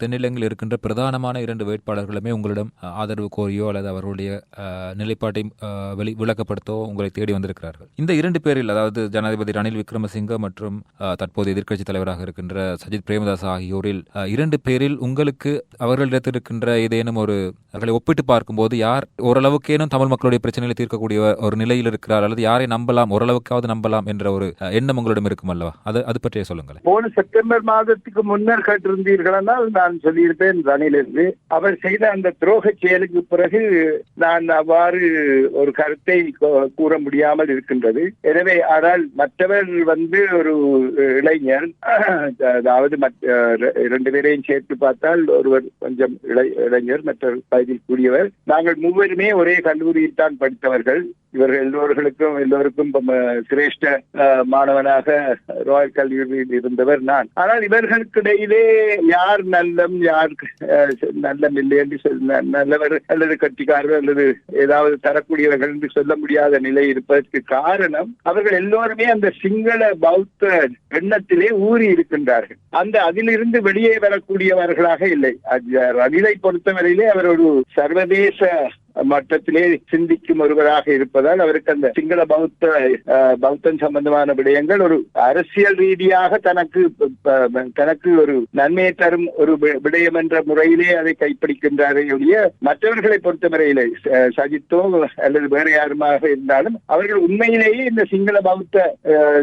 தென்னிலங்கையில் இருக்கின்ற பிரதானமான இரண்டு வேட்பாளர்களுமே உங்களிடம் ஆதரவு கோரியோ அல்லது அவர்களுடைய நிலைப்பாட்டை வெளி விளக்கப்படுத்தோ உங்களை தேடி வந்திருக்கிறார்கள். இந்த இரண்டு பேரில் அதாவது ஜனாதிபதி ரணில் விக்ரமசிங்க மற்றும் தற்போது எதிர்க்கட்சி தலைவராக இருக்கின்ற சஜித் பிரேமதாஸ் ஆகியோரில் இரண்டு பேரில் உங்களுக்கு அவர்களிடத்தில் இருக்கின்ற ஏதேனும் ஒரு அவர்களை ஒப்பிட்டு பார்க்கும்போது யார் ஓரளவுக்கேனும் தமிழ் மக்களுடைய பிரச்சனைகளை தீர்க்கக்கூடிய ஒரு நிலையில் இருக்கிறார் அல்லது யாரை நம்பலாம் ஓரளவுக்காவது நம்பலாம் என்ற ஒரு எண்ணம் உங்களிடம் இருக்கும் அல்லவா? அது அது பற்றிய சொல்லுங்களேன். போன செப்டம்பர் மாதத்துக்கு முன்னர் கேட்டிருந்தீர்கள் நான் சொல்லியிருப்பேன் ரணிலிருந்து. அவர் செய்த அந்த துரோக செயலுக்கு பிறகு நான் அவ்வாறு ஒரு கருத்தை கூற முடியாமல் இருக்கின்றது. எனவே ஆனால் மற்றவர் வந்து ஒரு இளைஞர் அதாவது மற்ற இரண்டு பேரையும் சேர்த்து பார்த்தால் ஒருவர் கொஞ்சம் இளை இளைஞர் மற்றவர் வயதில் கூடியவர். நாங்கள் மூவருமே ஒரே கல்லூரியில் தான் படித்தவர்கள். இவர்கள் எல்லோர்களுக்கும் எல்லோருக்கும் சிரேஷ்ட மாணவனாக ராயல் கல்லூரியில் இருந்தவர் நான். ஆனால் இவர்களுக்கிடையிலே யார் நல்லம் யார் நல்லம் இல்லை என்று சொல் ந- நல்லவர் அல்லது கட்சிக்காரர் அல்லது ஏதாவது தரக்கூடியவர்கள் என்று சொல்ல முடியாத நிலை இருப்பதற்கு காரணம் அவர்கள் எல்லோருமே அந்த சிங்கள பௌத்த எண்ணத்திலே ஊறி இருக்கின்றார்கள். அந்த அதிலிருந்து வெளியே வரக்கூடியவர்களாக இல்லை. அது ரணிலை பொறுத்தவரையிலே அவர் ஒரு சர்வதேச மட்டத்திலே சிந்திக்கும் ஒருவராக இருப்பதால் அவருக்கு அந்த சிங்கள பௌத்த பௌத்தம் சம்பந்தமான விடயங்கள் ஒரு அரசியல் ரீதியாக தனக்கு தனக்கு ஒரு நன்மையை தரும் ஒரு வி- விடயம் என்ற முறையிலே அதை கைப்பிடிக்கின்றாரே ஒழிய மற்றவர்களை பொறுத்தவரையிலே சஜித்தோ அல்லது வேறு யாருமாக இருந்தாலும் அவர்கள் உண்மையிலேயே இந்த சிங்கள பௌத்த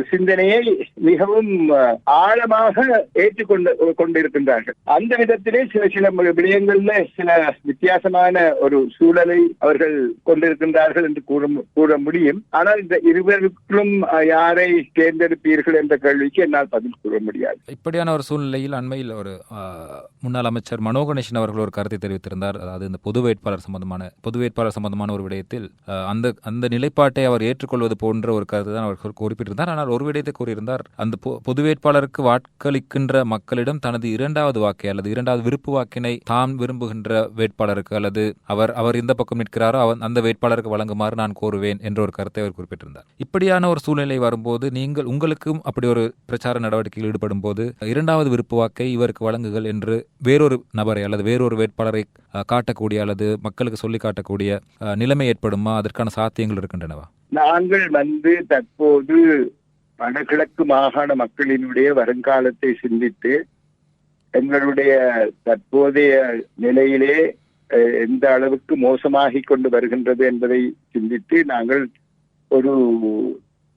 சிந்தனையை மிகவும் ஆழமாக ஏற்றுக்கொண்டு கொண்டிருக்கின்றார்கள். அந்த விதத்திலே சில சில விடயங்கள்ல சில வித்தியாசமான ஒரு சூழலை அவர்கள் கொண்டிருக்கின்றார்கள் என்று கூற கூற முடியும். ஆனால் இந்த இருவருக்கும் யாரை தேர்ந்தெடுப்பீர்கள் என்ற கேள்விக்கு என்னால் பதில் கூற முடியாது. இப்படியான ஒரு சூழ்நிலையில் அண்மையில் ஒரு முன்னாள் அமைச்சர் மனோ கணேசன் அவர்கள் ஒரு கருத்தை தெரிவித்திருந்தார். அதாவது இந்த பொது வேட்பாளர் சம்பந்தமான பொது வேட்பாளர் சம்பந்தமான ஒரு விடயத்தில் அந்த அந்த நிலைப்பாட்டை அவர் ஏற்றுக்கொள்வது போன்ற ஒரு கருத்து தான் அவர் குறிப்பிட்டிருந்தார். ஆனால் ஒரு விடயத்தை கூறியிருந்தார். அந்த பொது வேட்பாளருக்கு வாக்களிக்கின்ற மக்களிடம் தனது இரண்டாவது வாக்கை அல்லது இரண்டாவது விருப்பு வாக்கினை தாம் விரும்புகின்ற வேட்பாளருக்கு அல்லது அவர் அவர் இந்த பக்கம் நிற்கிறாரோ அவன் அந்த வேட்பாளருக்கு வழங்குமாறு நான் கோருவேன் என்ற ஒரு கருத்தை அவர் குறிப்பிட்டிருந்தார். இப்படியான ஒரு சூழ்நிலை வரும்போது நீங்கள் உங்களுக்கும் அப்படி ஒரு பிரச்சார நடவடிக்கையில் ஈடுபடும் போது இரண்டாவது விருப்பு வாக்கை இவருக்கு வழங்குகள் என்று வேறொரு நபரை அல்லது வேறொரு வேட்பாளரை காட்டக்கூடிய அல்லது மக்களுக்கு சொல்லி காட்டக்கூடிய அஹ், நிலைமை ஏற்படுமா? அதற்கான சாத்தியங்கள் இருக்கின்றனவா? நாங்கள் வந்து தற்போது வடகிழக்கு மாகாண மக்களினுடைய வருங்காலத்தை சிந்தித்து எங்களுடைய தற்போதைய நிலையிலே எந்த அளவுக்கு மோசமாகி கொண்டு வருகின்றது என்பதை சிந்தித்து நாங்கள் ஒரு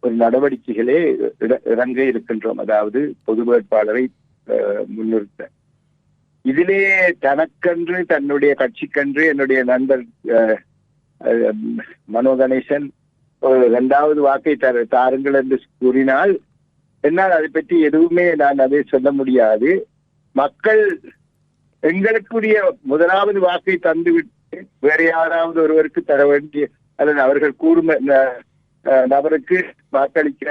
ஒரு நடவடிக்கைகளே இற- இறங்க இருக்கின்றோம். அதாவது பொது வேட்பாளரை அஹ், முன்னிறுத்த. இதிலே தனக்கென்று தன்னுடைய கட்சிக்கன்று என்னுடைய நண்பர் அஹ், அஹ், மனோ கணேசன் இரண்டாவது வாக்கை தர தாருங்கள் என்று கூறினால் என்னால் அதை பற்றி எதுவுமே நான் அதை சொல்ல முடியாது. மக்கள் எங்களுக்குரிய முதலாவது வாக்கை தந்துவிட்டு வேற யாராவது ஒருவருக்கு தர வேண்டிய அல்லது அவர்கள் கூறும் நபருக்கு வாக்களிக்க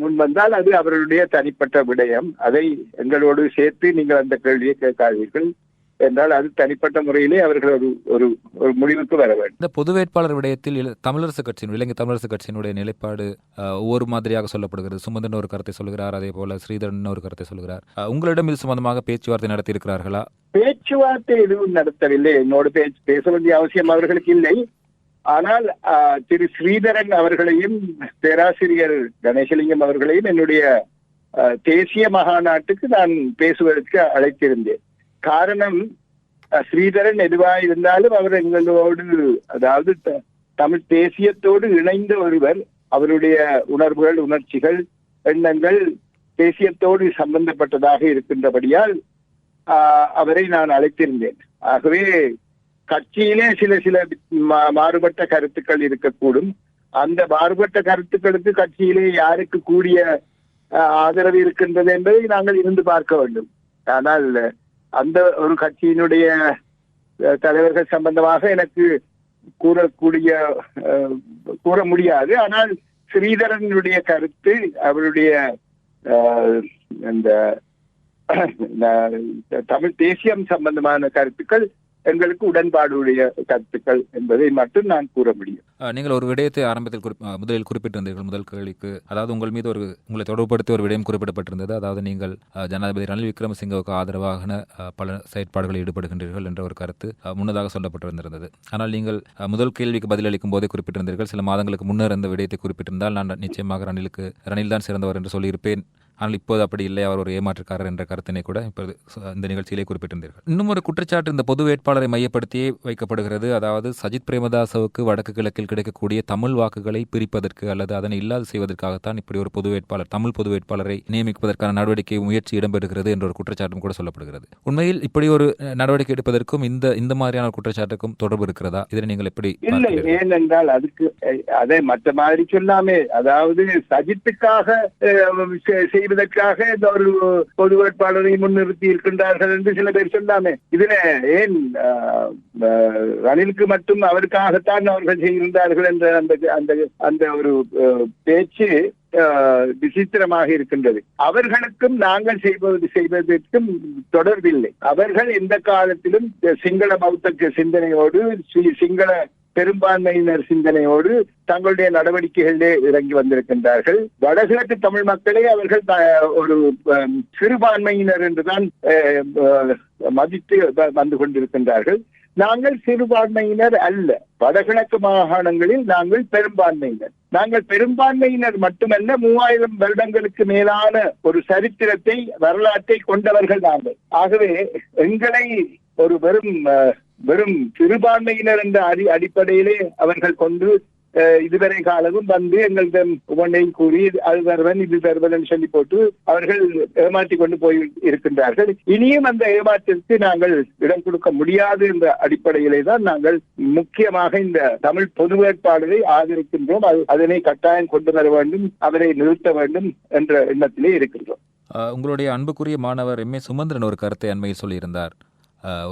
முன் வந்தால் அது அவர்களுடைய தனிப்பட்ட விடயம். அதை எங்களோடு சேர்த்து நீங்கள் அந்த கேள்வியை கேட்காதீர்கள். என்றால் அது தனிப்பட்ட முறையிலே அவர்கள் ஒரு ஒரு ஒரு முடிவுக்கு வர வேண்டும். இந்த பொது வேட்பாளர் விடயத்தில் தமிழரசு கட்சியின் இலங்கை தமிழரசு கட்சியினுடைய நிலைப்பாடு ஒவ்வொரு மாதிரியாக சொல்லப்படுகிறது. சுமந்தன் ஒரு கருத்தை சொல்கிறார் அதே போல ஸ்ரீதரன் ஒரு கருத்தை சொல்கிறார் உங்களிடம் இது சம்பந்தமாக பேச்சுவார்த்தை நடத்தி இருக்கிறார்களா பேச்சுவார்த்தை எதுவும் நடத்தவில்லை. என்னோடு பேச்சு பேச வேண்டிய அவசியம் அவர்களுக்கு இல்லை. ஆனால் திரு ஸ்ரீதரன் அவர்களையும் பேராசிரியர் கணேசலிங்கம் அவர்களையும் என்னுடைய தேசிய மகாநாட்டுக்கு நான் பேசுவதற்கு அழைத்திருந்தேன். காரணம் ஸ்ரீதரன் எதுவாக இருந்தாலும் அவர் எங்களோடு அதாவது த- தமிழ் தேசியத்தோடு இணைந்த ஒருவர் அவருடைய உணர்வுகள் உணர்ச்சிகள் எண்ணங்கள் தேசியத்தோடு சம்பந்தப்பட்டதாக இருக்கின்றபடியால் ஆஹ் அவரை நான் அழைத்திருந்தேன் ஆகவே கட்சியிலே சில சில மா- மாறுபட்ட கருத்துக்கள் இருக்கக்கூடும் அந்த மாறுபட்ட கருத்துக்களுக்கு கட்சியிலே யாருக்கு கூடிய ஆதரவு இருக்கின்றது என்பதை நாங்கள் இருந்து பார்க்க வேண்டும் ஆனால் அந்த ஒரு கட்சியினுடைய தலைவர்கள் சம்பந்தமாக எனக்கு கூறக்கூடிய அஹ், கூற முடியாது. ஆனால் ஸ்ரீதரனுடைய கருத்து அவருடைய அஹ், இந்த தமிழ் தேசியம் சம்பந்தமான கருத்துக்கள் எங்களுக்கு உடன்பாடுடைய கருத்துக்கள் என்பதை மட்டும் நான் கூற முடியும். நீங்கள் ஒரு விடயத்தை ஆரம்பத்தில் குறிப் முதலில் குறிப்பிட்டிருந்தீர்கள் முதல் கேள்விக்கு. அதாவது உங்கள் மீது ஒரு உங்களை தொடர்புபடுத்தி ஒரு விடயம் குறிப்பிடப்பட்டிருந்தது. அதாவது நீங்கள் ஜனாதிபதி ரணில் விக்ரமசிங்கவுக்கு ஆதரவாக பல செயற்பாடுகளில் ஈடுபடுகின்றீர்கள் என்ற ஒரு கருத்து முன்னதாக சொல்லப்பட்டிருந்திருந்தது. ஆனால் நீங்கள் முதல் கேள்விக்கு பதிலளிக்கும் போதே குறிப்பிட்டிருந்தீர்கள். சில மாதங்களுக்கு முன்னர் அந்த விடயத்தை குறிப்பிட்டிருந்தால் நான் நிச்சயமாக ரணிலுக்கு ரணில் தான் சிறந்தவர் என்று சொல்லியிருப்பேன். ஆனால் இப்போது அப்படி இல்லை. அவர் ஒரு ஏமாற்றுக்காரர் என்ற கருத்தினை கூட இப்போது இந்த நிகழ்ச்சியிலே குறிப்பிட்டிருந்தீர்கள். இன்னும் ஒரு குற்றச்சாட்டு இந்த பொது வேட்பாளரை மையப்படுத்தியே வைக்கப்படுகிறது. அதாவது சஜித் பிரேமதாசவுக்கு வடக்கு கிழக்கில் கிடைக்கக்கூடிய தமிழ் வாக்குகளை பிரிப்பதற்கு அல்லது அதனை இல்லாது செய்வதற்காகத்தான் இப்படி ஒரு பொது வேட்பாளர் தமிழ் பொது வேட்பாளரை நியமிப்பதற்கான நடவடிக்கை முயற்சி இடம்பெறுகிறது என்ற ஒரு குற்றச்சாட்டும் கூட சொல்லப்படுகிறது. உண்மையில் இப்படி ஒரு நடவடிக்கை எடுப்பதற்கும் இந்த இந்த மாதிரியான குற்றச்சாட்டுக்கும் தொடர்பு இருக்கிறதா? இதனை நீங்கள் எப்படி இல்லை? ஏனென்றால் அதுக்கு அதை மற்ற மாதிரி சொல்லாமே. அதாவது சஜித்துக்காக அஹ், செ- இந்த ஒரு பொது வேட்பாளரை முன்னிறுத்தி இருக்கின்றார்கள் என்று சில பேர் சொல்லாமே. இதுல ஏன் ரணிலுக்கு மட்டும் அவருக்காகத்தான் அவர்கள் செய்கின்றார்கள் என்ற அந்த அந்த அந்த ஒரு பேச்சு விசித்திரமாக இருக்கின்றது. அவர்களுக்கும் நாங்கள் செய்வது செய்வதற்கும் தொடர்பில்லை. அவர்கள் எந்த காலத்திலும் சிங்கள பௌத்த சிந்தனையோடு சிங்கள பெரும்பான்மையினர் சிந்தனையோடு தங்களுடைய நடவடிக்கைகளிலே இறங்கி வந்திருக்கின்றார்கள். வடகிழக்கு தமிழ் மக்களை அவர்கள் த- ஒரு சிறுபான்மையினர் என்றுதான் அஹ், மதித்து வந்து கொண்டிருக்கின்றார்கள். நாங்கள் சிறுபான்மையினர் அல்ல. வடகிழக்கு மாகாணங்களில் நாங்கள் பெரும்பான்மையினர். நாங்கள் பெரும்பான்மையினர் மட்டுமல்ல மூவாயிரம் வருடங்களுக்கு மேலான ஒரு சரித்திரத்தை வரலாற்றை கொண்டவர்கள் நாங்கள். ஆகவே எங்களை ஒரு வெறும் அஹ், வெறும் சிறுபான்மையினர் என்ற அடி அடிப்படையிலே அவர்கள் கொண்டு இதுவரை காலமும் வந்து எங்களிடம் ஒவ்வொன்றையும் கூறி அது தருவன் இது தருவன் சொல்லி போட்டு அவர்கள் ஏமாற்றி கொண்டு போய் இருக்கின்றார்கள். இனியும் அந்த ஏமாற்றத்திற்கு நாங்கள் இடம் கொடுக்க முடியாது என்ற அடிப்படையிலே தான் நாங்கள் முக்கியமாக இந்த தமிழ் பொது வேட்பாளரை ஆதரிக்கின்றோம். அது- அதனை கட்டாயம் கொண்டு வர வேண்டும் அவரை நிறுத்த வேண்டும் என்ற எண்ணத்திலே இருக்கின்றோம். உங்களுடைய அன்புக்குரிய மாணவர் எம் ஏ சுமந்திரன் ஒரு கருத்தை அண்மையில் சொல்லியிருந்தார்.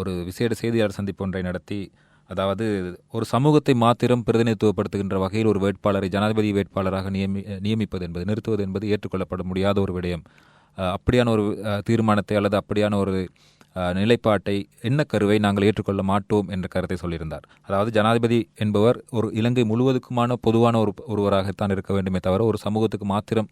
ஒரு விசேட செய்தியாளர் சந்திப்பு ஒன்றை நடத்தி அதாவது ஒரு சமூகத்தை மாத்திரம் பிரதிநிதித்துவப்படுத்துகின்ற வகையில் ஒரு வேட்பாளரை ஜனாதிபதி வேட்பாளராக நியமி நியமிப்பது என்பது நிறுத்துவது என்பது ஏற்றுக்கொள்ளப்பட முடியாத ஒரு விடயம். அப்படியான ஒரு தீர்மானத்தை அல்லது அப்படியான ஒரு நிலைப்பாட்டை என்ன கருவை நாங்கள் ஏற்றுக்கொள்ள மாட்டோம் என்ற கருத்தை சொல்லியிருந்தார். அதாவது ஜனாதிபதி என்பவர் ஒரு இலங்கை முழுவதுக்குமான பொதுவான ஒரு ஒருவராகத்தான் இருக்க வேண்டுமே தவிர ஒரு சமூகத்துக்கு மாத்திரம்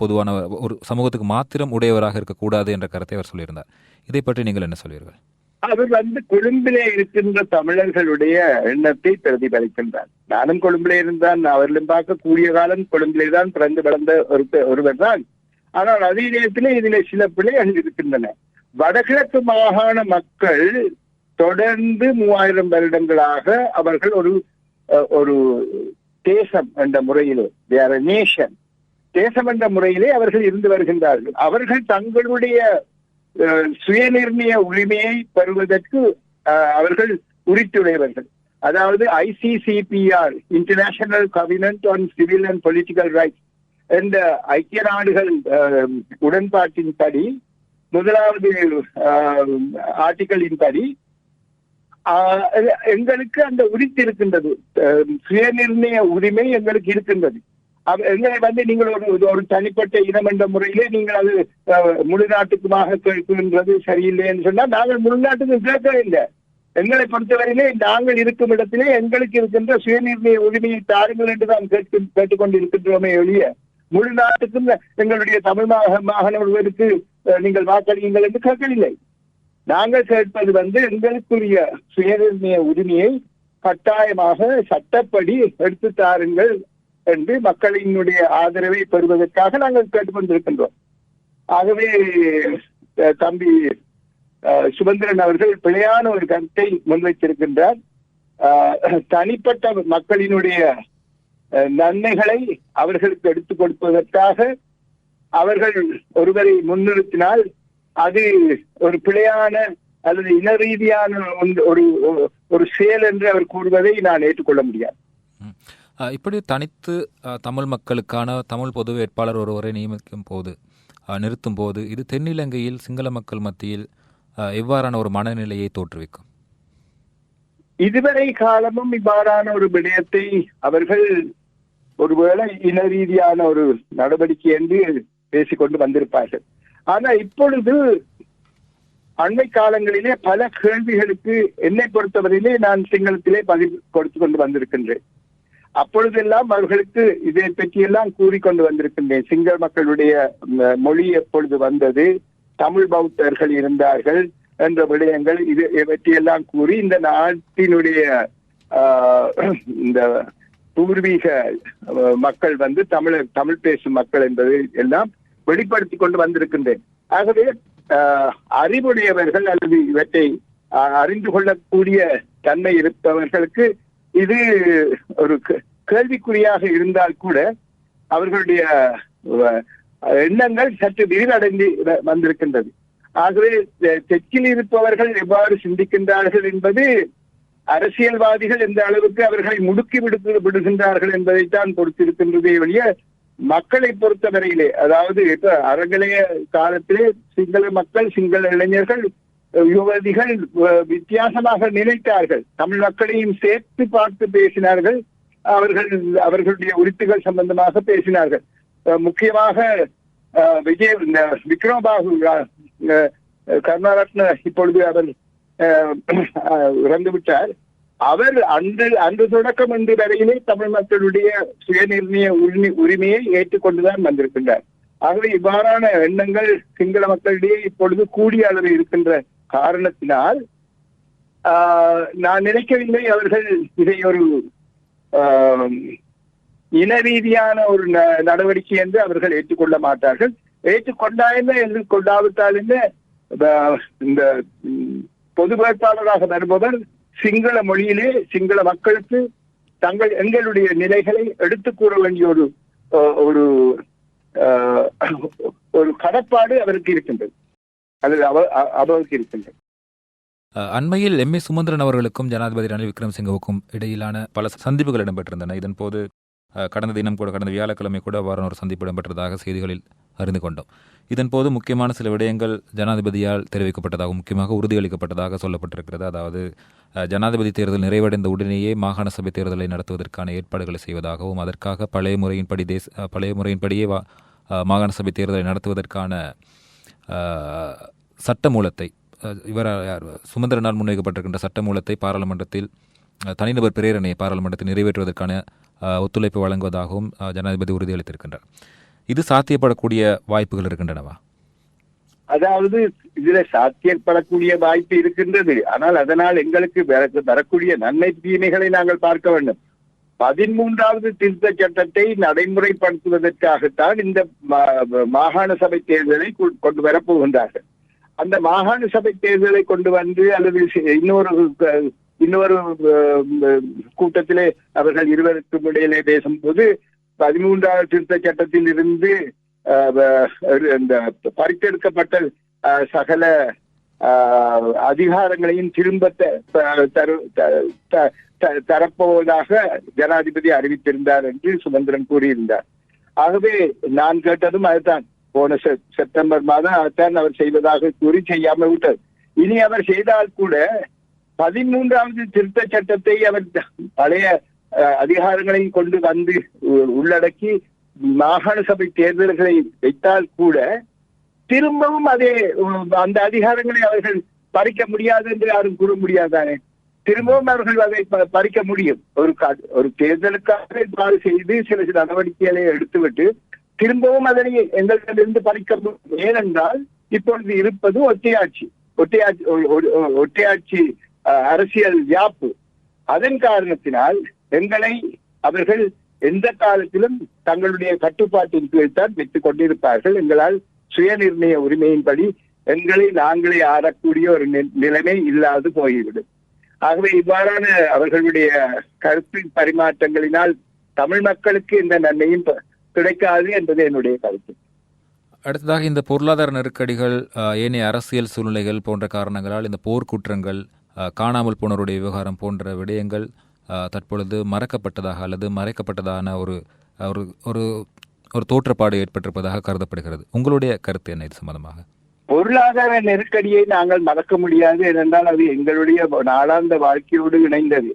பொதுவான ஒரு சமூகத்துக்கு மாத்திரம் உடையவராக இருக்கக்கூடாது என்ற கருத்தை அவர் சொல்லியிருந்தார். இதை பற்றி நீங்கள் என்ன சொல்வீர்கள்? அவர் வந்து கொழும்பிலே இருக்கின்ற தமிழர்களுடைய எண்ணத்தை பிரதிபலிக்கின்றார். நானும் கொழும்பிலே இருந்தான் அவர்களும் பார்க்க கூடிய காலம் கொழும்பிலே தான் பிறந்து வளர்ந்த ஒரு ஒருவர் தான். ஆனால் அதே நேரத்திலே இதிலே சில பிழைகள் இருக்கின்றன. வடகிழக்கு மாகாண மக்கள் தொடர்ந்து மூவாயிரம் வருடங்களாக அவர்கள் ஒரு ஒரு தேசம் என்ற முறையிலே வேற நேஷன் தேசம் என்ற முறையிலே அவர்கள் இருந்து வருகின்றார்கள். அவர்கள் தங்களுடைய சுயநிர்ணய உரிமையை பெறுவதற்கு அஹ், அவர்கள் உரித்துடையவர்கள் அதாவது ICCPR international covenant on civil and political rights என்ற ஐக்கிய நாடுகள் உடன்பாட்டின் படி முதலாவது ஆர்டிக்கலின் படி ஆஹ், எங்களுக்கு அந்த உரித்து இருக்கின்றது சுயநிர்ணய உரிமை எங்களுக்கு இருக்கின்றது. எங்களை வந்து நீங்கள் ஒரு ஒரு தனிப்பட்ட இனம் என்ற முறையிலே நீங்கள் அது அஹ், முழு நாட்டுக்குமாக கேட்குன்றது சரியில்லை என்று சொன்னால் நாங்கள் முழு நாட்டுக்கு கேட்கவில்லை எங்களை பொறுத்தவரையிலே நாங்கள் இருக்கும் இடத்திலே எங்களுக்கு இருக்கின்ற சுயநிர்ணய உரிமையை தாருங்கள் என்று தான் கேட்டு கேட்டுக்கொண்டு இருக்கின்றோமே ஒழிய முழு நாட்டுக்கும் எங்களுடைய தமிழ் மாகாண ஒருவருக்கு நீங்கள் வாக்களியுங்கள் என்று கேட்கவில்லை. நாங்கள் கேட்பது வந்து எங்களுக்குரிய சுயநிர்ணய உரிமையை கட்டாயமாக சட்டப்படி எடுத்து தாருங்கள் என்று மக்களினுடைய ஆதரவை பெறுவதற்காக நாங்கள் கேட்டுக்கொண்டிருக்கின்றோம். ஆகவே தம்பி அஹ், அவர்கள் பிழையான ஒரு கருத்தை முன்வைத்திருக்கின்றார். தனிப்பட்ட மக்களினுடைய நன்மைகளை அவர்களுக்கு எடுத்துக் கொடுப்பதற்காக அவர்கள் ஒருவரை முன்னிறுத்தினால் அது ஒரு பிழையான அல்லது இன ரீதியான ஒன்று- ஒரு ஒரு- செயல் என்று அவர் கூறுவதை நான் ஏற்றுக்கொள்ள முடியாது. இப்படி தனித்து தமிழ் மக்களுக்கான தமிழ் பொது வேட்பாளர் ஒருவரை நியமிக்கும் போது நிறுத்தும் போது இது தென்னிலங்கையில் சிங்கள மக்கள் மத்தியில் எவ்வாறான ஒரு மனநிலையை தோற்றுவிக்கும்? இதுவரை காலமும் இவ்வாறான ஒரு விடயத்தை அவர்கள் ஒருவேளை இன ரீதியான ஒரு நடவடிக்கை என்று பேசிக்கொண்டு வந்திருப்பார்கள். ஆனா இப்பொழுது அண்மை காலங்களிலே பல கேள்விகளுக்கு என்னை பொறுத்தவரையிலே நான் சிங்களத்திலே பதில் கொடுத்து கொண்டு வந்திருக்கின்றேன். அப்பொழுதெல்லாம் அவர்களுக்கு இதை பற்றியெல்லாம் கூறிக்கொண்டு வந்திருக்கின்றேன் சிங்கள மக்களுடைய மொழி எப்பொழுது வந்தது தமிழ் பௌத்தர்கள் இருந்தார்கள் என்ற விடயங்கள் இது பற்றியெல்லாம் கூறி இந்த நாட்டினுடைய ஆஹ், இந்த பூர்வீக மக்கள் வந்து தமிழர் தமிழ் பேசும் மக்கள் என்பதை எல்லாம் வெளிப்படுத்தி கொண்டு வந்திருக்கின்றேன். ஆகவே ஆஹ், அறிவுடையவர்கள் அல்லது இவற்றை அறிந்து கொள்ளக்கூடிய தன்மை இருப்பவர்களுக்கு இது ஒரு கேள்விக்குறியாக இருந்தால் கூட அவர்களுடைய எண்ணங்கள் சற்று விரிவடைந்து வந்திருக்கின்றது. ஆகவே தெற்கில் இருப்பவர்கள் எவ்வாறு சிந்திக்கின்றார்கள் என்பது அரசியல்வாதிகள் எந்த அளவுக்கு அவர்களை முடுக்கி விடுத்து விடுகின்றார்கள் என்பதைத்தான் பொறுத்திருக்கின்றதே வழிய மக்களை பொறுத்தவரையிலே அதாவது இப்ப அறங்கலைய காலத்திலே சிங்கள மக்கள் சிங்கள இளைஞர்கள் யுவதிகள் வித்தியாசமாக நினைத்தார்கள். தமிழ் மக்களையும் சேர்த்து பார்த்து பேசினார்கள். அவர்கள் அவர்களுடைய உரித்துகள் சம்பந்தமாக பேசினார்கள். முக்கியமாக விஜய் விக்ரமபாகு கருணாரத்ன இப்பொழுது அவர் அஹ், அவர் அன்று அன்று தொடக்கம் என்று வரையிலே தமிழ் மக்களுடைய சுயநிர்ணய உரிமை உரிமையை ஏற்றுக்கொண்டுதான் வந்திருக்கின்றார். ஆகவே இவ்வாறான எண்ணங்கள் சிங்கள மக்களிடையே இப்பொழுது கூடிய அளவில் இருக்கின்ற காரணத்தினால் ஆஹ், நான் நினைக்கவில்லை அவர்கள் இதை ஒரு ஆஹ், இன ரீதியான ஒரு ந- நடவடிக்கை என்று அவர்கள் ஏற்றுக்கொள்ள மாட்டார்கள். ஏற்றுக்கொண்டா என்ன என்று கொண்டாவிட்டால் என்ன? இந்த பொது வேட்பாளராக வருபவர் சிங்கள மொழியிலே சிங்கள மக்களுக்கு தங்கள் எங்களுடைய நிலைகளை எடுத்து கூற வேண்டிய ஒரு ஒரு ஆஹ், ஒரு கடப்பாடு அவருக்கு இருக்கின்றது. அல்லது அவ அவருக்கு அண்மையில் எம் ஏ சுமந்திரன் அவர்களுக்கும் ஜனாதிபதி ரணில் விக்ரமசிங்கவுக்கும் இடையிலான பல சந்திப்புகள் இடம்பெற்றிருந்தன. இதன் போது கடந்த தினம் கூட கடந்த வியாழக்கிழமை கூட அவ்வாறான ஒரு சந்திப்பு இடம்பெற்றதாக செய்திகளில் அறிந்து கொண்டோம். இதன் போது முக்கியமான சில விடயங்கள் ஜனாதிபதியால் தெரிவிக்கப்பட்டதாக முக்கியமாக உறுதியளிக்கப்பட்டதாக சொல்லப்பட்டிருக்கிறது. அதாவது ஜனாதிபதி தேர்தல் நிறைவடைந்த உடனேயே மாகாண சபை தேர்தலை நடத்துவதற்கான ஏற்பாடுகளை செய்வதாகவும் அதற்காக பழைய முறையின்படி தேச பழைய முறையின்படியே மாகாண சபை தேர்தலை நடத்துவதற்கான சட்டமூலத்தை இவர் யார்? சுமந்திரனால் முன்வைக்கப்பட்டிருக்கின்ற சட்டமூலத்தை பாராளுமன்றத்தில் அஹ், தனிநபர் பிரேரணையை பாராளுமன்றத்தில் நிறைவேற்றுவதற்கான அஹ், ஒத்துழைப்பு வழங்குவதாகவும் அஹ், ஜனாதிபதி உறுதியளித்திருக்கின்றார். இது சாத்தியப்படக்கூடிய வாய்ப்புகள் இருக்கின்றனவா? அதாவது இதுல சாத்தியப்படக்கூடிய வாய்ப்பு இருக்கின்றது. ஆனால் அதனால் எங்களுக்கு வரக்கூடிய நன்மை தீமைகளை நாங்கள் பார்க்க வேண்டும். பதிமூன்றாவது திருத்த சட்டத்தை நடைமுறைப்படுத்துவதற்காகத்தான் இந்த மாகாண சபை தேர்தலை கொண்டு வரப்போகின்றார்கள் அந்த மாகாண சபை தேர்தலை கொண்டு வந்து அல்லது இன்னொரு இன்னொரு கூட்டத்திலே அவர்கள் இருவருக்கும் இடையிலே பேசும்போது பதிமூன்றாவது திருத்த சட்டத்தில் இருந்து அஹ், இந்த பறித்தெடுக்கப்பட்ட அஹ், சகல அஹ், அதிகாரங்களையும் திரும்ப த- தரு- த- த- த- தரப்போவதாக ஜனாதிபதி அறிவித்திருந்தார் என்று சுமந்திரன் கூறியிருந்தார். ஆகவே நான் கேட்டதும் அதுதான். போன செப்டம்பர் மாதம் அதைத்தான் அவர் செய்வதாக கூறி செய்யாமல் விட்டார் இனி அவர் செய்தால் கூட பதிமூன்றாவது திருத்த சட்டத்தை அவர் பழைய அதிகாரங்களையும் கொண்டு வந்து உள்ளடக்கி மாகாண சபை தேர்தல்களை வைத்தால் கூட திரும்பவும் அதே அந்த அதிகாரங்களை அவர்கள் பறிக்க முடியாது என்று யாரும் கூற முடியாதானே? திரும்பவும் அவர்கள் அதை பறிக்க முடியும். ஒரு கா- ஒரு தேர்தலுக்காக இவ்வாறு செய்து சில சில நடவடிக்கைகளை எடுத்துவிட்டு திரும்பவும் அதனை எங்களிடமிருந்து பறிக்க முடியும் ஏனென்றால் இப்பொழுது இருப்பது ஒற்றையாட்சி. ஒற்றையாட்சி ஒற்றையாட்சி அஹ், அரசியல் யாப்பு. அதன் காரணத்தினால் எங்களை அவர்கள் எந்த காலத்திலும் தங்களுடைய கட்டுப்பாட்டின் கீழ் தான் வைத்துக் கொண்டிருப்பார்கள். எங்களால் சுயநிர்ணய உரிமையின்படி எங்களை நாங்களே ஆடக்கூடிய ஒரு நிலைமை இல்லாது போய்விடும். ஆகவே இவ்வாறான அவர்களுடைய கருத்து பரிமாற்றங்களினால் தமிழ் மக்களுக்கு எந்த நன்மையும் கிடைக்காது என்பது என்னுடைய கருத்து. அடுத்ததாக இந்த பொருளாதார நெருக்கடிகள் ஏனைய அரசியல் சூழ்நிலைகள் போன்ற காரணங்களால் இந்த போர்க்குற்றங்கள் காணாமல் போனோருடைய விவகாரம் போன்ற விடயங்கள் தற்பொழுது மறக்கப்பட்டதாக அல்லது மறைக்கப்பட்டதான ஒரு ஒரு ஒரு ஒரு தோற்றப்பாடு ஏற்பட்டிருப்பதாக கருதப்படுகிறது. உங்களுடைய கருத்து என்ன இது சம்பந்தமாக? பொருளாதார நெருக்கடியை நாங்கள் மறக்க முடியாது ஏனென்றால் அது எங்களுடைய நாளாந்த வாழ்க்கையோடு இணைந்தது.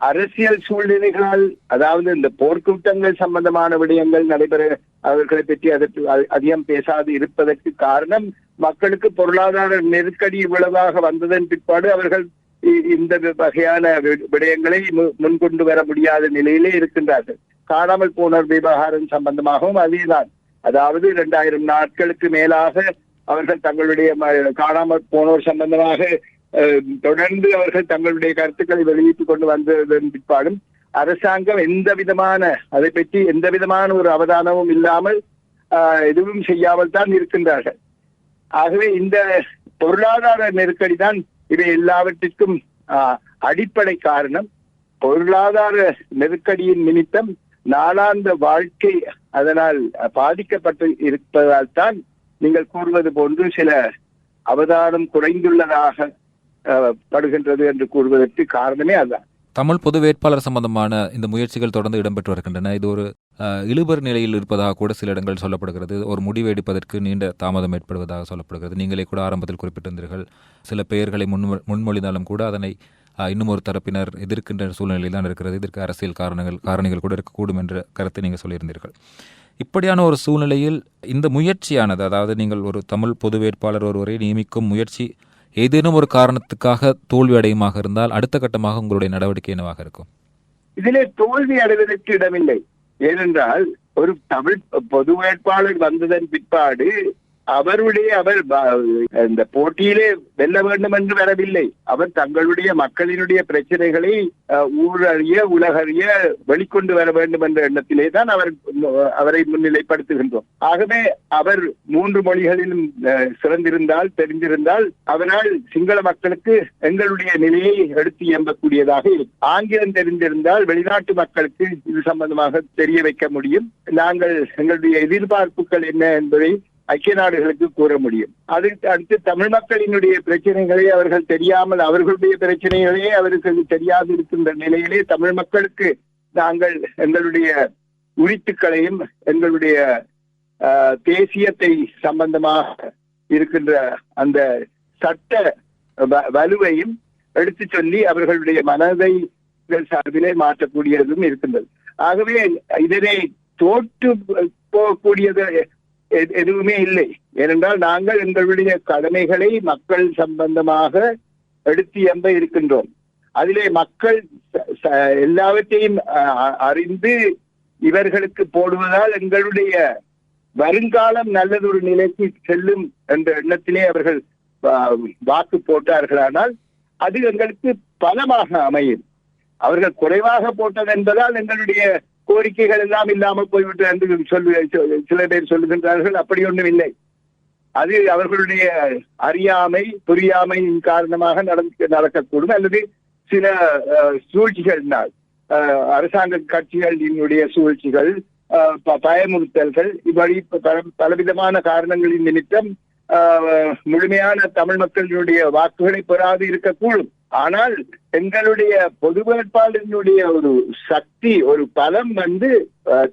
அரசியல் சூழ்நிலைகளால் அதாவது இந்த போர்க்கூட்டங்கள் சம்பந்தமான விடயங்கள் நடைபெற அவர்களை பற்றி அதற்கு அதிகம் பேசாது இருப்பதற்கு காரணம் மக்களுக்கு பொருளாதார நெருக்கடி இவ்வளவாக வந்ததன் பிற்பாடு அவர்கள் இ- இந்த வகையான வி- விடயங்களை மு- முன்கொண்டு வர முடியாத நிலையிலே இருக்கின்றார்கள். காணாமல் போனோர் விவகாரம் சம்பந்தமாகவும் அதேதான் அதாவது இரண்டாயிரம் நாட்களுக்கு மேலாக அவர்கள் தங்களுடைய காணாமல் போனோர் சம்பந்தமாக தொடர்ந்து அவர்கள் தங்களுடைய கருத்துக்களை வெளியிட்டுக் கொண்டு வந்ததன் பிற்பாடும் அரசாங்கம் எந்த விதமான அதை பற்றி எந்த விதமான ஒரு அவதானமும் இல்லாமல் ஆஹ், எதுவும் செய்யாமல் தான் இருக்கின்றார்கள் ஆகவே இந்த பொருளாதார நெருக்கடி தான் இவை எல்லாவற்றிற்கும் ஆஹ், அடிப்படை காரணம் பொருளாதார நெருக்கடியின் நிமித்தம் நாளாந்த வாழ்க்கை அதனால் பாதிக்கப்பட்டு இருப்பதால் தான் நீங்கள் கூறுவது போன்று சில அவதானம் குறைந்துள்ளதாக படுகின்றது என்று கூறுவதற்கு காரணமே அதுதான். தமிழ் பொது வேட்பாளர் சம்பந்தமான இந்த முயற்சிகள் தொடர்ந்து இடம்பெற்று வருகின்றன. இது ஒரு இழுபர் நிலையில் இருப்பதாக கூட சில இடங்கள் சொல்லப்படுகிறது. ஒரு முடிவு எடுப்பதற்கு நீண்ட தாமதம் ஏற்படுவதாக சொல்லப்படுகிறது. நீங்களே கூட ஆரம்பத்தில் குறிப்பிட்டிருந்தீர்கள். சில பெயர்களை முன் முன்மொழிந்தாலும் கூட அதனை இன்னும் ஒரு தரப்பினர் எதிர்க்கின்ற சூழ்நிலையில் தான் இருக்கிறது. இதற்கு அரசியல் காரணங்கள் காரணிகள் கூட இருக்கக்கூடும் என்ற கருத்தை நீங்கள் சொல்லியிருந்தீர்கள். இப்படியான ஒரு சூழ்நிலையில் இந்த முயற்சியானது அதாவது நீங்கள் ஒரு தமிழ் பொது வேட்பாளர் ஒருவரை நியமிக்கும் முயற்சி ஏதேனும் ஒரு காரணத்துக்காக தோல்வி அடையுமாக இருந்தால் அடுத்த கட்டமாக உங்களுடைய நடவடிக்கை என்னவாக இருக்கும்? இதிலே தோல்வி அடைவதற்கு இடமில்லை. ஏனென்றால் ஒரு தமிழ் பொது வேட்பாளர் வந்ததன் பிற்பாடு அவருடைய அவர் இந்த போட்டியிலே வெல்ல வேண்டும் என்று வரவில்லை. அவர் தங்களுடைய மக்களினுடைய பிரச்சனைகளை அஹ், ஊரறிய உலகறிய வெளிக்கொண்டு வர வேண்டும் என்ற எண்ணத்திலே தான் அவர் அவரை முன்னிலைப்படுத்துகின்றோம். ஆகவே அவர் மூன்று மொழிகளிலும் அஹ், சிறந்திருந்தால் தெரிந்திருந்தால் அவரால் சிங்கள மக்களுக்கு எங்களுடைய நிலையை எடுத்து எம்பக்கூடியதாக இருக்கும். ஆங்கிலம் தெரிந்திருந்தால் வெளிநாட்டு மக்களுக்கு இது சம்பந்தமாக தெரிய வைக்க முடியும். நாங்கள் எங்களுடைய எதிர்பார்ப்புகள் என்ன என்பதை ஐக்கிய நாடுகளுக்கு கூற முடியும். அதுக்கு அடுத்து தமிழ் மக்களினுடைய பிரச்சனைகளை அவர்கள் தெரியாமல் அவர்களுடைய பிரச்சனைகளே அவர்கள் தெரியாது இருக்கின்ற நிலையிலே தமிழ் மக்களுக்கு நாங்கள் எங்களுடைய உரித்துக்களையும் எங்களுடைய தேசியத்தை சம்பந்தமாக இருக்கின்ற அந்த சட்ட வ- வலுவையும் எடுத்து சொல்லி அவர்களுடைய மனதை சார்பிலே மாற்றக்கூடியதும் இருக்கின்றது. ஆகவே இதனை தோற்று போகக்கூடியது எதுவுமே இல்லை. ஏனென்றால் நாங்கள் எங்களுடைய கடமைகளை மக்கள் சம்பந்தமாக எடுத்து எம்ப இருக்கின்றோம். அதிலே மக்கள் எல்லாவற்றையும் அ- அறிந்து இவர்களுக்கு போடுவதால் எங்களுடைய வருங்காலம் நல்லதொரு நிலைக்கு செல்லும் என்ற எண்ணத்திலே அவர்கள் வாக்கு போட்டார்களானால் அது எங்களுக்கு பலமாக அமையும். அவர்கள் குறைவாக போட்டது என்பதால் எங்களுடைய கோரிக்கைகள் எல்லாம் இல்லாமல் போய்விட்டு என்று சொல்லு சில பேர் சொல்லுகின்றார்கள். அப்படி ஒன்றும் இல்லை. அது அவர்களுடைய அறியாமை புரியாமையின் காரணமாக நடந்து நடக்கக்கூடும். அல்லது சில சூழ்ச்சிகள்னால் அரசாங்க கட்சிகளினுடைய சூழ்ச்சிகள் பயமுறுத்தல்கள் இப்படி பலவிதமான காரணங்களின் நிமித்தம் முழுமையான தமிழ் மக்களினுடைய வாக்குகளை பெறாது இருக்கக்கூடும். ஆனால் எங்களுடைய பொது வேட்பாளரினுடைய ஒரு சக்தி ஒரு பலம் வந்து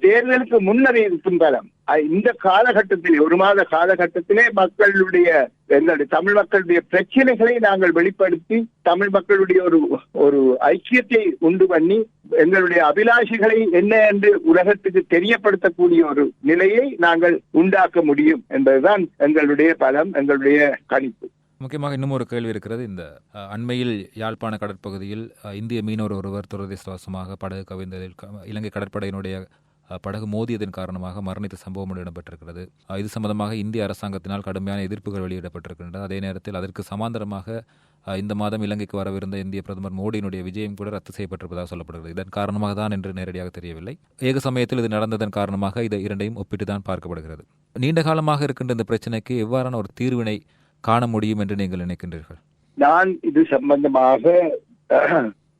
தேர்தலுக்கு முன்னர் இருக்கும் பலம். இந்த காலகட்டத்திலே ஒரு மாத காலகட்டத்திலே மக்களுடைய எங்களுடைய தமிழ் மக்களுடைய பிரச்சனைகளை நாங்கள் வெளிப்படுத்தி தமிழ் மக்களுடைய ஒரு ஒரு ஐக்கியத்தை உண்டு பண்ணி எங்களுடைய அபிலாஷைகளை என்ன என்று உலகத்துக்கு தெரியப்படுத்தக்கூடிய ஒரு நிலையை நாங்கள் உண்டாக்க முடியும் என்பதுதான் எங்களுடைய பலம் எங்களுடைய கணிப்பு. முக்கியமாக இன்னும் ஒரு கேள்வி இருக்கிறது. இந்த அஹ், அண்மையில் யாழ்ப்பாண கடற்பகுதியில் இந்திய மீனவர் ஒருவர் துரதிருஷ்டவசமாக படகு கவிழ்ந்ததில் இலங்கை கடற்படையினுடைய படகு மோதியதன் காரணமாக மரணித்த சம்பவம் இடம்பெற்றிருக்கிறது. இது சம்பந்தமாக இந்திய அரசாங்கத்தினால் கடுமையான எதிர்ப்புகள் வெளியிடப்பட்டிருக்கின்றன. அதே நேரத்தில் அதற்கு சமாந்தரமாக இந்த மாதம் இலங்கைக்கு வரவிருந்த இந்திய பிரதமர் மோடியினுடைய விஜயம் கூட ரத்து செய்யப்பட்டிருப்பதாக சொல்லப்படுகிறது. இதன் காரணமாக தான் என்று நேரடியாக தெரியவில்லை. ஏக சமயத்தில் இது நடந்ததன் காரணமாக இதை இரண்டையும் ஒப்பிட்டு தான் பார்க்கப்படுகிறது. நீண்ட காலமாக இருக்கின்ற இந்த பிரச்சனைக்கு எவ்வாறான ஒரு தீர்வினை காண முடியும் என்று நீங்கள் நினைக்கின்றீர்கள்? நான் இது சம்பந்தமாக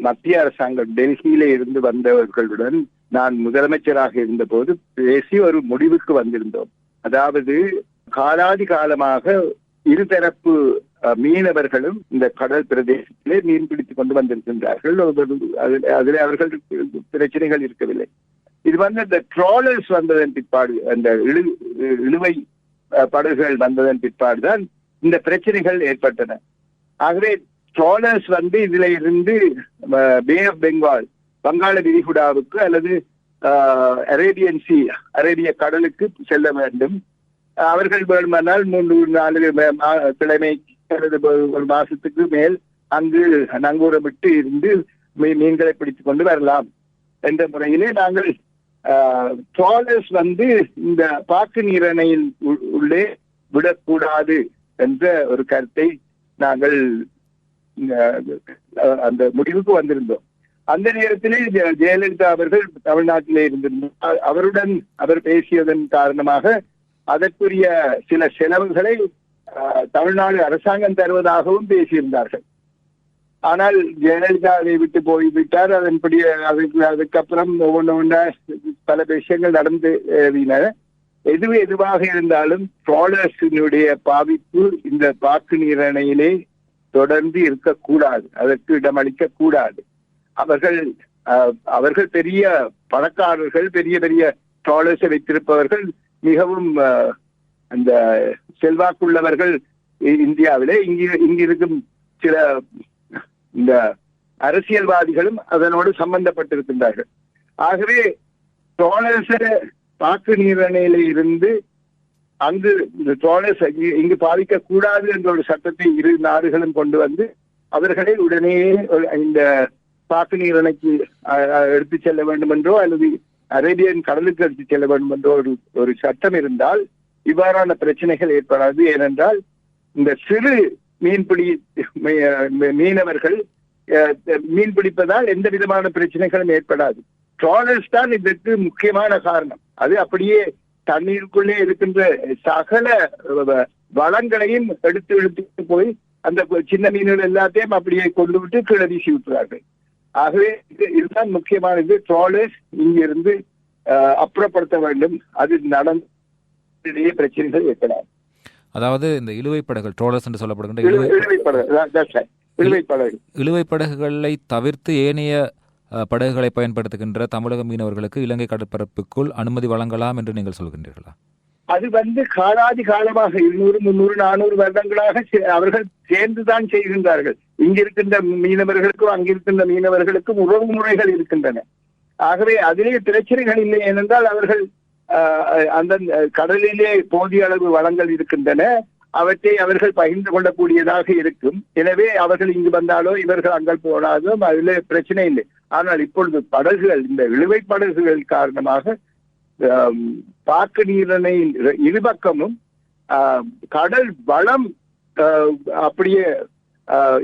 மத்திய அரசாங்கம் டெல்லியில இருந்து வந்தவர்களுடன் நான் முதலமைச்சராக இருந்தபோது பேசி ஒரு முடிவுக்கு வந்திருந்தோம். அதாவது காலாதி காலமாக இருதரப்பு மீனவர்களும் இந்த கடல் பிரதேசத்திலே மீன் பிடித்துக் கொண்டு வந்திருக்கின்றார்கள். ஒரு- அதில் அவர்கள் பிரச்சனைகள் இருக்கவில்லை. இது வந்து இந்த ட்ராலர்ஸ் வந்ததன் பிற்பாடு அந்த இழு இழுவை படகுகள் வந்ததன் பிற்பாடுதான் இந்த பிரச்சனைகள் ஏற்பட்டன. ஆகவே ட்ராலர்ஸ் வந்து இதுல இருந்து பே ஆஃப் பெங்கால் வங்காள விரிகுடாவுக்கு அல்லது அஹ், அரேபியன் சி அரேபிய கடலுக்கு செல்ல வேண்டும். அவர்கள் வேண்டுமானால் மூன்று நாலு மா- கிழமை அல்லது ஒரு- மாசத்துக்கு மேல் அங்கு நங்கூரமிட்டு இருந்து மீ- மீன்களை பிடித்துக் கொண்டு வரலாம். என்ற முறையிலே நாங்கள் ட்ராலர்ஸ் வந்து இந்த பாக்கு நீரணையில் உ- உள்ளே விடக்கூடாது என்ற ஒரு கருத்தை நாங்கள் அஹ், அந்த முடிவுக்கு வந்திருந்தோம். அந்த நேரத்திலே ஜெ- ஜெயலலிதா அவர்கள் தமிழ்நாட்டிலே இருந்திருந்தார் அவருடன் அவர் பேசியதன் காரணமாக அதற்குரிய சில செலவுகளை அஹ், தமிழ்நாடு அரசாங்கம் தருவதாகவும் பேசியிருந்தார்கள். ஆனால் ஜெயலலிதா அதை விட்டு போய்விட்டார். அதன்படி அதுக்கு அதுக்கப்புறம் ஒவ்வொன்று ஒன்றா பல விஷயங்கள் நடந்து ஏறின எது எதுவாக இருந்தாலும் ட்ராலர்ஸினுடைய பாவிப்பு இந்த பாக்கு நீரணையிலே தொடர்ந்து இருக்கக்கூடாது. அதற்கு இடமளிக்க கூடாது அவர்கள் அஹ், அவர்கள் பெரிய பணக்காரர்கள் பெரிய பெரிய ட்ராலர்ஸை வைத்திருப்பவர்கள் மிகவும் அஹ், அந்த செல்வாக்குள்ளவர்கள் இ- இந்தியாவிலே. இங்கு இங்கிருக்கும் சில இந்த அரசியல்வாதிகளும் அதனோடு சம்பந்தப்பட்டிருக்கின்றார்கள். ஆகவே ட்ராலர்ஸ பாக்கு நீரணையில இருந்து அங்கு இந்த ட்ராலர்ஸ் இங்கு பாதிக்க கூடாது என்ற ஒரு சட்டத்தை இரு நாடுகளும் கொண்டு வந்து அவர்களை உடனே இந்த பாக்கு நீரணைக்கு எடுத்து செல்ல வேண்டும் என்றோ அல்லது அரேபியன் கடலுக்கு எடுத்து செல்ல வேண்டும் என்றோ ஒரு ஒரு சட்டம் இருந்தால் இவ்வாறான பிரச்சனைகள் ஏற்படாது. ஏனென்றால் இந்த சிறு மீன்பிடி மீனவர்கள் அஹ், மீன் பிடிப்பதால் எந்த விதமான பிரச்சனைகளும் ஏற்படாது. ட்ராலர்ஸ் தான் இதற்கு முக்கியமான காரணம். அது அப்படியே தண்ணீருக்குள்ளே இருக்கின்ற சகல வளங்களையும் எடுத்து எடுத்து போய் அந்த சின்ன மீன்கள் எல்லாத்தையும் அப்படியே கொண்டு விட்டு கீழே வீசி விட்டுறார்கள். ஆகவே இது- இதுதான் முக்கியமானது. ட்ராலர்ஸ் இங்கிருந்து அப்புறப்படுத்த வேண்டும். அது நடந்த பிரச்சனைகள் ஏற்படாது அதாவது இந்த இழுவைப் படகுகள் ட்ரோலர்ஸ் என்று சொல்லப்படுகின்ற இழுவை இழுவை இழுவை படகு. இழுவை படகுகளை தவிர்த்து ஏனைய படகுகளை பயன்படுத்துகின்ற தமிழக மீனவர்களுக்கு இலங்கை கடற்பரப்புக்குள் அனுமதி வழங்கலாம் என்று நீங்கள் சொல்கின்றீர்களா? அது வந்து காலாதி காலமாக இருநூறு முன்னூறு நானூறு வருடங்களாக சே- அவர்கள் சேர்ந்துதான் செய்கின்றார்கள். இங்கிருக்கின்ற மீனவர்களுக்கும் அங்கிருக்கின்ற மீனவர்களுக்கும் உறவு முறைகள் இருக்கின்றன. ஆகவே அதிலே பிரச்சனைகள் இல்லை ஏனென்றால் அவர்கள் அந்த கடலிலே போதிய அளவு வளங்கள் இருக்கின்றன. அவற்றை அவர்கள் பகிர்ந்து கொள்ளக்கூடியதாக இருக்கும். எனவே அவர்கள் இங்கு வந்தாலோ இவர்கள் அங்கே போனாலும் அதில் பிரச்சனை இல்லை. ஆனால் இப்பொழுது படகுகள் இந்த இழுவை படகுகள் காரணமாக பாக்கு நீரணை இருபக்கமும் கடல் வளம் அப்படியே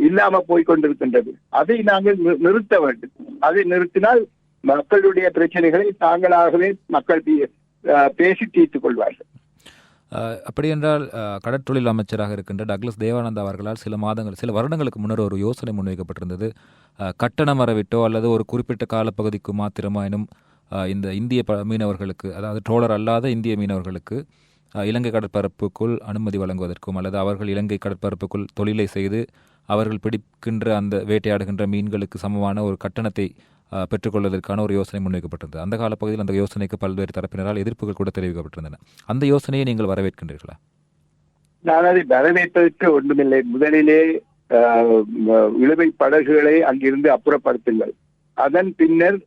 இல்லாம போய் கொண்டிருக்கின்றது. அதை நாங்கள் நிறுத்த வேண்டும். அதை நிறுத்தினால் மக்களுடைய பிரச்சனைகளை தாங்களாகவே மக்கள் பேசி தீர்த்துக் கொள்வார்கள். அஹ், அப்படி என்றால் அஹ், கடற்றொழில் அமைச்சராக இருக்கின்ற டக்ளஸ் தேவானந்தா அவர்களால் சில மாதங்கள் சில வருடங்களுக்கு முன்னர் ஒரு யோசனை முன்வைக்கப்பட்டிருந்தது. அஹ், கட்டணம் வரவிட்டோ அல்லது ஒரு குறிப்பிட்ட காலப்பகுதிக்கு மாத்திரமாயினும் இந்த இந்திய ப மீனவர்களுக்கு அதாவது ட்ரோலர் அல்லாத இந்திய மீனவர்களுக்கு இலங்கை கடற்பரப்புக்குள் அனுமதி வழங்குவதற்கும் அல்லது அவர்கள் இலங்கை கடற்பரப்புக்குள் தொழிலை செய்து அவர்கள் பிடிக்கின்ற அந்த வேட்டையாடுகின்ற மீன்களுக்கு சமமான ஒரு கட்டணத்தை பெற்றுக்கொள்வதற்கான ஒரு யோசனை முன்வைக்கப்பட்டிருந்தது. அந்த காலப்பகுதியில் அந்த யோசனைக்கு பல்வேறு தரப்பினரால் எதிர்ப்புகள் கூட தெரிவிக்கப்பட்டிருந்தன. அந்த யோசனையை நீங்கள் வரவேற்கின்றீர்களா? நான் அதை வரவேற்பதற்கு ஒன்றுமில்லை. முதலிலே ஆஹ், இழுவை படகுகளை அங்கிருந்து அப்புறப்படுத்துங்கள். அதன் பின்னர்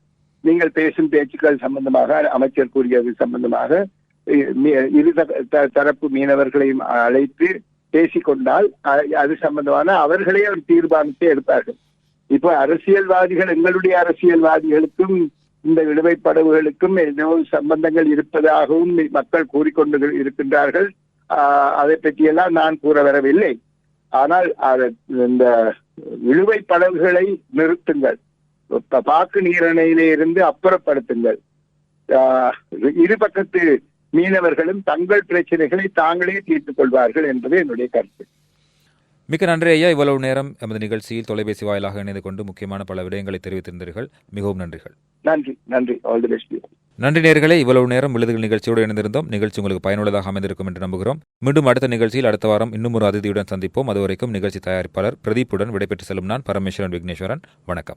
நீங்கள் பேசும் பேச்சுக்கள் சம்பந்தமாக அமைச்சர் கூறியது சம்பந்தமாக இரு த- த- தரப்பு மீனவர்களையும் அழைத்து பேசிக்கொண்டால் அ- அது சம்பந்தமான அவர்களே ஒரு தீர்மானத்தை எடுப்பார்கள். இப்போ அரசியல்வாதிகள் எங்களுடைய அரசியல்வாதிகளுக்கும் இந்த இழுவை படவுகளுக்கும் ஏதோ சம்பந்தங்கள் இருப்பதாகவும் மக்கள் கூறிக்கொண்டு இருக்கின்றார்கள். ஆஹ் அதை பற்றியெல்லாம் நான் கூற வரவில்லை. ஆனால் அது- இந்த இழுவை படவுகளை நிறுத்துங்கள். பாக்கு நீரணையிலே இருந்து அப்புறப்படுத்துங்கள். இரு பக்கத்து மீனவர்களும் தங்கள் பிரச்சனைகளை தாங்களே தீர்த்துக் கொள்வார்கள் என்பது என்னுடைய கருத்து. மிக்க நன்றி ஐயா. இவ்வளவு நேரம் எமது நிகழ்ச்சியில் தொலைபேசி வாயிலாக இணைந்து கொண்டு முக்கியமான பல விடயங்களை தெரிவித்திருந்தீர்கள். மிகவும் நன்றிகள். நன்றி நன்றி. ஆல் தி பெஸ்ட் நன்றி நேர்களே. இவ்வளவு நேரம் விழுதுகள் நிகழ்ச்சியோடு இணைந்திருந்தோம். நிகழ்ச்சி உங்களுக்கு பயனுள்ளதாக அமைந்திருக்கும் என்று நம்புகிறோம். மீண்டும் அடுத்த நிகழ்ச்சியில் அடுத்த வாரம் இன்னும் ஒரு அதிதியுடன் சந்திப்போம். அதுவரைக்கும் நிகழ்ச்சி தயாரிப்பாளர் பிரதீப்புடன் விடைபெற்று செல்லும் நான் பரமேஸ்வரன் விக்னேஸ்வரன். வணக்கம்.